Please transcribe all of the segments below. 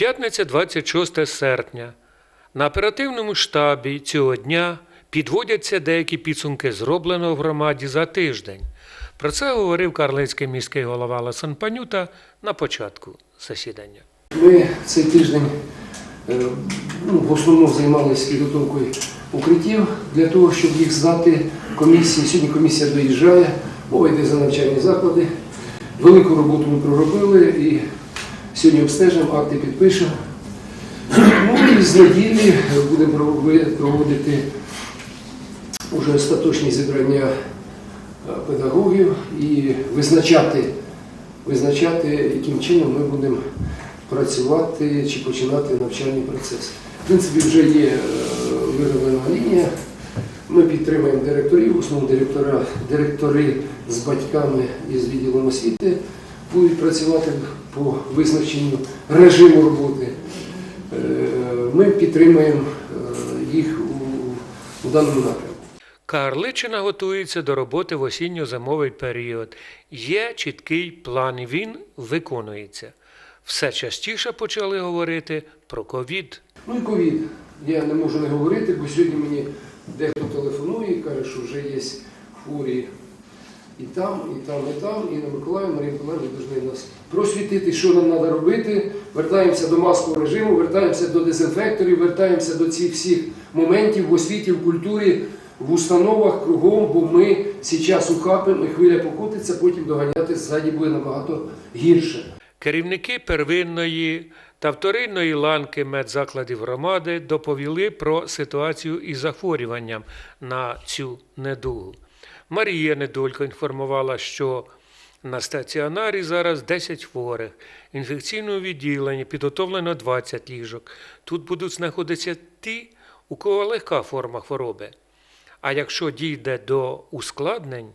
П'ятниця 26 серпня. На оперативному штабі цього дня підводяться деякі підсумки зробленого в громаді за тиждень. Про це говорив Карлицький міський голова Ласан Панюта на початку засідання. Ми цей тиждень е, ну, в основному займалися підготовкою укриттів для того, щоб їх здати комісії. Сьогодні комісія доїжджає, мова йде за навчальні заклади. Велику роботу ми проробили і сьогодні обстежимо, акти підпишемо. Ну і з неділі будемо проводити вже остаточні зібрання е, педагогів і визначати, визначати, яким чином ми будемо працювати чи починати навчальний процес. В принципі, вже є е, вироблена лінія. Ми підтримуємо директорів, директора, директори з батьками і з відділом освіти будуть працювати по визначенню режиму роботи. Е, Ми підтримуємо е, їх у, у даному напрямку. Карличина готується до роботи в осінньо-зимовий період. Є чіткий план, він виконується. Все частіше почали говорити про ковід. Ну і ковід. Я не можу не говорити, бо сьогодні мені дехто телефонує і каже, що вже є хворі і там, і там, і там, і на Миколаїв, Марія Миколаївна повинні нас просвітити, що нам треба робити. Вертаємося до маскового режиму, вертаємося до дезінфекторів, вертаємося до цих всіх моментів в освіті, в культурі, в установах кругом, бо ми зараз ухапимо і хвиля покотиться, потім доганяти ззаді буде набагато гірше. Керівники первинної та вторинної ланки медзакладів громади доповіли про ситуацію із захворюванням на цю недугу. Марія Недолько інформувала, що на стаціонарі зараз 10 хворих, інфекційному відділенні підготовлено 20 ліжок. Тут будуть знаходитися ті, у кого легка форма хвороби. А якщо дійде до ускладнень,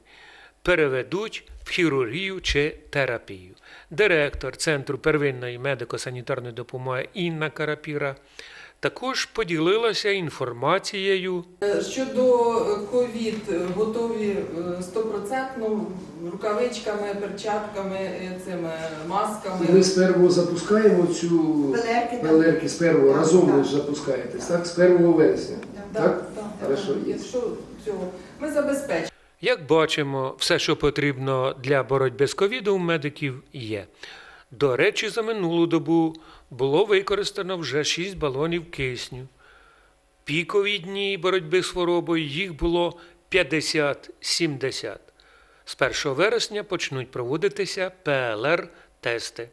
переведуть в хірургію чи терапію. Директор Центру первинної медико-санітарної допомоги Інна Карапіра також поділилася інформацією Е, Щодо ковід, готові е, стопроцентно рукавичками, перчатками, е, цими масками. Ми спершу запускаємо цю Пелерки, пелерки спершу, Так, разом так. запускаєтесь, так? З 1 вересня. Так, Так? так, Хорошо, так. є. Якщо цього ми забезпечимо. Як бачимо, все, що потрібно для боротьби з ковідом у медиків, є. До речі, за минулу добу було використано вже 6 балонів кисню. Пікові дні боротьби з хворобою їх було 50-70. З 1 вересня почнуть проводитися ПЛР-тести.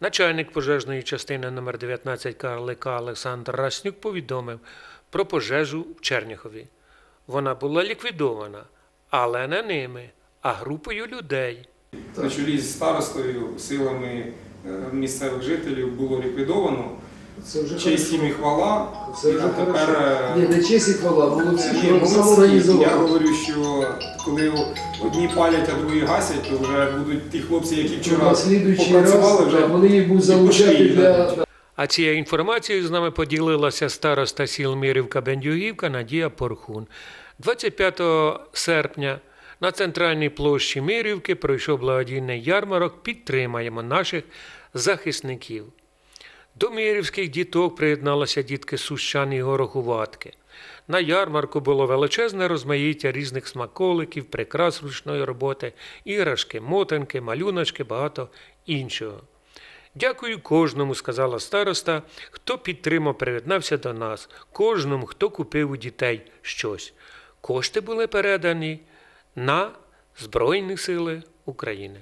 Начальник пожежної частини номер 19 КРЛК Олександр Раснюк повідомив про пожежу в Черняхові. Вона була ліквідована, але не ними, а групою людей. на чолі з старостою, силами е, місцевих жителів було ліквідовано. Це вже Честь їм і хвала. Це вже тепер е, Ні, не честь і хвала, молодці, ні, що самоорганізували. Я говорю, що коли одні палять, а другі гасять, то вже будуть ті хлопці, які вчора попрацювали, вже вони їх будуть залучати для... А цією інформацією з нами поділилася староста сіл Мирівка Бендюгівка Надія Порхун. 25 серпня на центральній площі Мирівки пройшов благодійний ярмарок Підтримаємо наших захисників. До мирівських діток приєдналися дітки Сущан і Горохуватки. На ярмарку було величезне розмаїття різних смаколиків, прикрас ручної роботи, іграшки, мотанки, малюночки, багато іншого. Дякую кожному, сказала староста, хто підтримав, приєднався до нас, кожному, хто купив у дітей щось. Кошти були передані на Збройні Сили України.